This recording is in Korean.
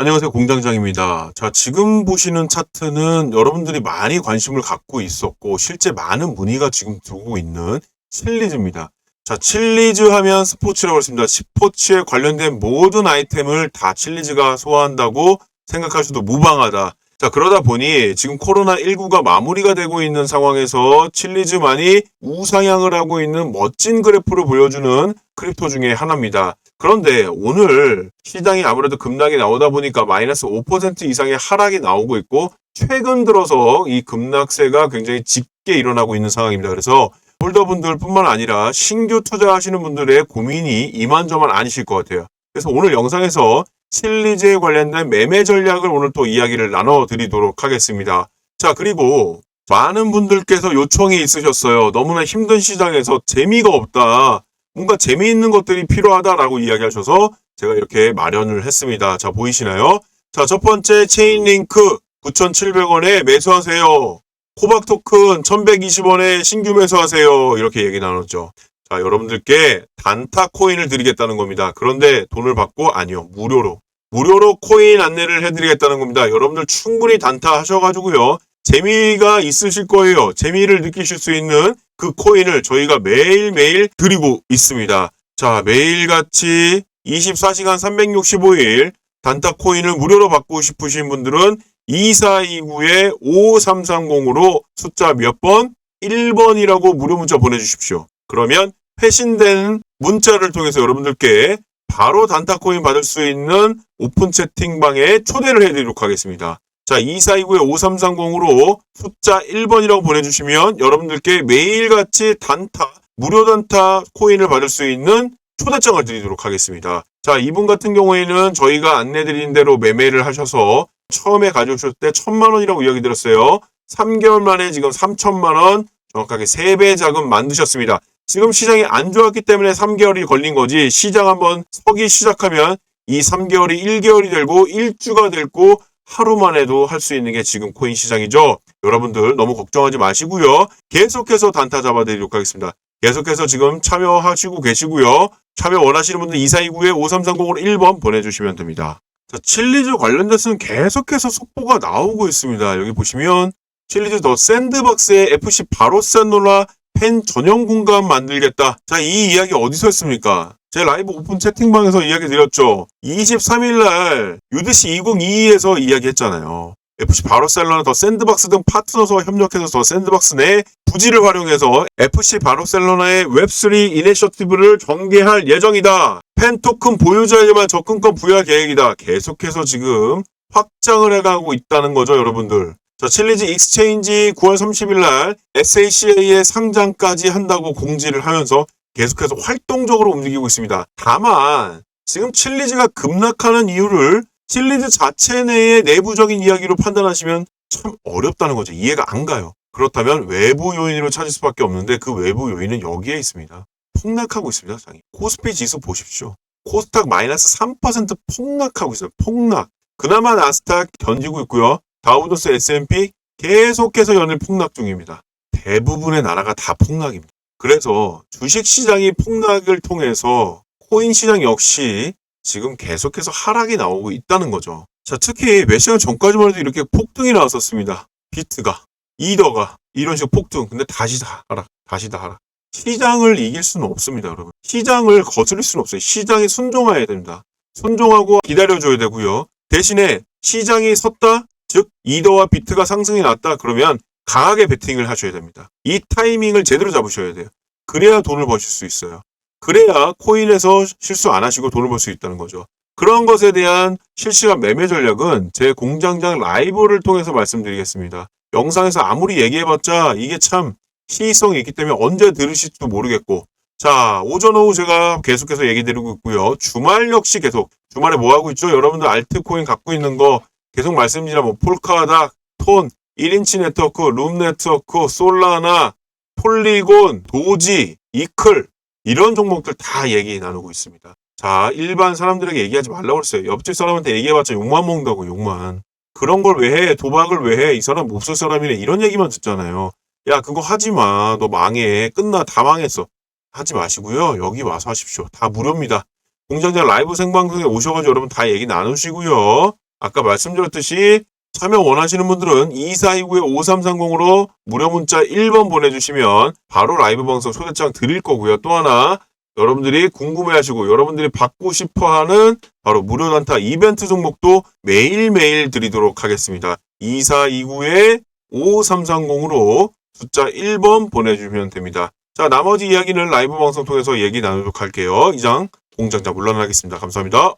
안녕하세요. 공장장입니다. 자, 지금 보시는 차트는 여러분들이 많이 관심을 갖고 있었고, 실제 많은 문의가 지금 들고 있는 칠리즈입니다. 자, 칠리즈 하면 스포츠라고 했습니다. 스포츠에 관련된 모든 아이템을 다 칠리즈가 소화한다고 생각하셔도 무방하다. 자, 그러다 보니 지금 코로나19가 마무리가 되고 있는 상황에서 칠리즈만이 우상향을 하고 있는 멋진 그래프를 보여주는 크립토 중에 하나입니다. 그런데 오늘 시장이 아무래도 급락이 나오다 보니까 마이너스 5% 이상의 하락이 나오고 있고 최근 들어서 이 급락세가 굉장히 짙게 일어나고 있는 상황입니다. 그래서 홀더분들 뿐만 아니라 신규 투자하시는 분들의 고민이 이만저만 아니실 것 같아요. 그래서 오늘 영상에서 실리즈에 관련된 매매 전략을 오늘 또 이야기를 나눠드리도록 하겠습니다. 자, 그리고 많은 분들께서 요청이 있으셨어요. 너무나 힘든 시장에서 재미가 없다. 뭔가 재미있는 것들이 필요하다라고 이야기하셔서 제가 이렇게 마련을 했습니다. 자, 보이시나요? 자, 첫 번째 체인링크 9,700원에 매수하세요. 코박 토큰 1,120원에 신규 매수하세요. 이렇게 얘기 나눴죠. 자, 여러분들께 단타 코인을 드리겠다는 겁니다. 그런데 돈을 받고 아니요. 무료로. 무료로 코인 안내를 해드리겠다는 겁니다. 여러분들 충분히 단타 하셔가지고요. 재미가 있으실 거예요. 재미를 느끼실 수 있는 그 코인을 저희가 매일매일 드리고 있습니다. 자, 매일같이 24시간 365일 단타 코인을 무료로 받고 싶으신 분들은 2429에 5330으로 숫자 몇 번? 1번이라고 무료 문자 보내주십시오. 그러면 회신된 문자를 통해서 여러분들께 바로 단타 코인 받을 수 있는 오픈 채팅방에 초대를 해드리도록 하겠습니다. 자, 2429에 5330으로 숫자 1번이라고 보내주시면 여러분들께 매일같이 단타, 무료 단타 코인을 받을 수 있는 초대장을 드리도록 하겠습니다. 자, 이분 같은 경우에는 저희가 안내드린 대로 매매를 하셔서 처음에 가져오셨을 때 천만 원이라고 이야기 들었어요. 3개월 만에 지금 3천만 원 정확하게 3배 자금 만드셨습니다. 지금 시장이 안 좋았기 때문에 3개월이 걸린 거지 시장 한번 서기 시작하면 이 3개월이 1개월이 되고 1주가 되고 하루만 해도 할 수 있는 게 지금 코인 시장이죠. 여러분들 너무 걱정하지 마시고요. 계속해서 단타 잡아드리도록 하겠습니다. 계속해서 지금 참여하시고 계시고요. 참여 원하시는 분들 2429에 5330으로 1번 보내주시면 됩니다. 자, 칠리즈 관련돼서는 계속해서 속보가 나오고 있습니다. 여기 보시면 칠리즈 더 샌드박스의 FC 바로셀로나 팬 전용 공간 만들겠다. 자, 이 이야기 어디서 했습니까? 제 라이브 오픈 채팅방에서 이야기 드렸죠. 23일날 UDC 2022에서 이야기했잖아요. FC 바르셀로나 더 샌드박스 등 파트너와 협력해서 더 샌드박스 내 부지를 활용해서 FC 바르셀로나의 웹3 이니셔티브를 전개할 예정이다. 팬 토큰 보유자에게만 접근권 부여할 계획이다. 계속해서 지금 확장을 해가고 있다는 거죠, 여러분들. 자, 칠리즈 익스체인지 9월 30일 날 SACA의 상장까지 한다고 공지를 하면서 계속해서 활동적으로 움직이고 있습니다. 다만 지금 칠리즈가 급락하는 이유를 칠리즈 자체 내의 내부적인 이야기로 판단하시면 참 어렵다는 거죠. 이해가 안 가요. 그렇다면 외부 요인으로 찾을 수밖에 없는데 그 외부 요인은 여기에 있습니다. 폭락하고 있습니다. 장이. 코스피 지수 보십시오. 코스닥 마이너스 3% 폭락하고 있어요. 폭락. 그나마 나스닥 견디고 있고요. 다우존스 S&P 계속해서 연일 폭락 중입니다. 대부분의 나라가 다 폭락입니다. 그래서 주식 시장이 폭락을 통해서 코인 시장 역시 지금 계속해서 하락이 나오고 있다는 거죠. 자, 특히 몇 시간 전까지만 해도 이렇게 폭등이 나왔었습니다. 비트가, 이더가 이런 식으로 폭등. 근데 다시 다 하락, 다시 다 하락. 시장을 이길 수는 없습니다, 여러분. 시장을 거스릴 수는 없어요. 시장이 순종해야 됩니다. 순종하고 기다려줘야 되고요. 대신에 시장이 섰다, 즉 이더와 비트가 상승이 났다 그러면 강하게 베팅을 하셔야 됩니다. 이 타이밍을 제대로 잡으셔야 돼요. 그래야 돈을 버실 수 있어요. 그래야 코인에서 실수 안 하시고 돈을 벌 수 있다는 거죠. 그런 것에 대한 실시간 매매 전략은 제 공장장 라이브를 통해서 말씀드리겠습니다. 영상에서 아무리 얘기해봤자 이게 참 시의성이 있기 때문에 언제 들으실지도 모르겠고 자 오전 오후 제가 계속해서 얘기 드리고 있고요. 주말 역시 계속 주말에 뭐 하고 있죠? 여러분들 알트코인 갖고 있는 거 계속 말씀드리자 뭐 폴카닥, 톤, 1인치 네트워크, 룸 네트워크, 솔라나, 폴리곤, 도지, 이클 이런 종목들 다 얘기 나누고 있습니다. 자, 일반 사람들에게 얘기하지 말라고 했어요. 옆집 사람한테 얘기해봤자 욕만 먹는다고 욕만. 그런 걸 왜 해? 도박을 왜 해? 이 사람 몹쓸 사람이네. 이런 얘기만 듣잖아요. 야, 그거 하지 마. 너 망해. 끝나. 다 망했어. 하지 마시고요. 여기 와서 하십시오. 다 무료입니다. 공장장 라이브 생방송에 오셔가지고 여러분 다 얘기 나누시고요. 아까 말씀드렸듯이 참여 원하시는 분들은 2429-5330으로 무료 문자 1번 보내주시면 바로 라이브 방송 초대장 드릴 거고요. 또 하나 여러분들이 궁금해하시고 여러분들이 받고 싶어하는 바로 무료 단타 이벤트 종목도 매일매일 드리도록 하겠습니다. 2429-5330으로 숫자 1번 보내주시면 됩니다. 자 나머지 이야기는 라이브 방송 통해서 얘기 나누도록 할게요. 이상 공장자 물러나겠습니다. 감사합니다.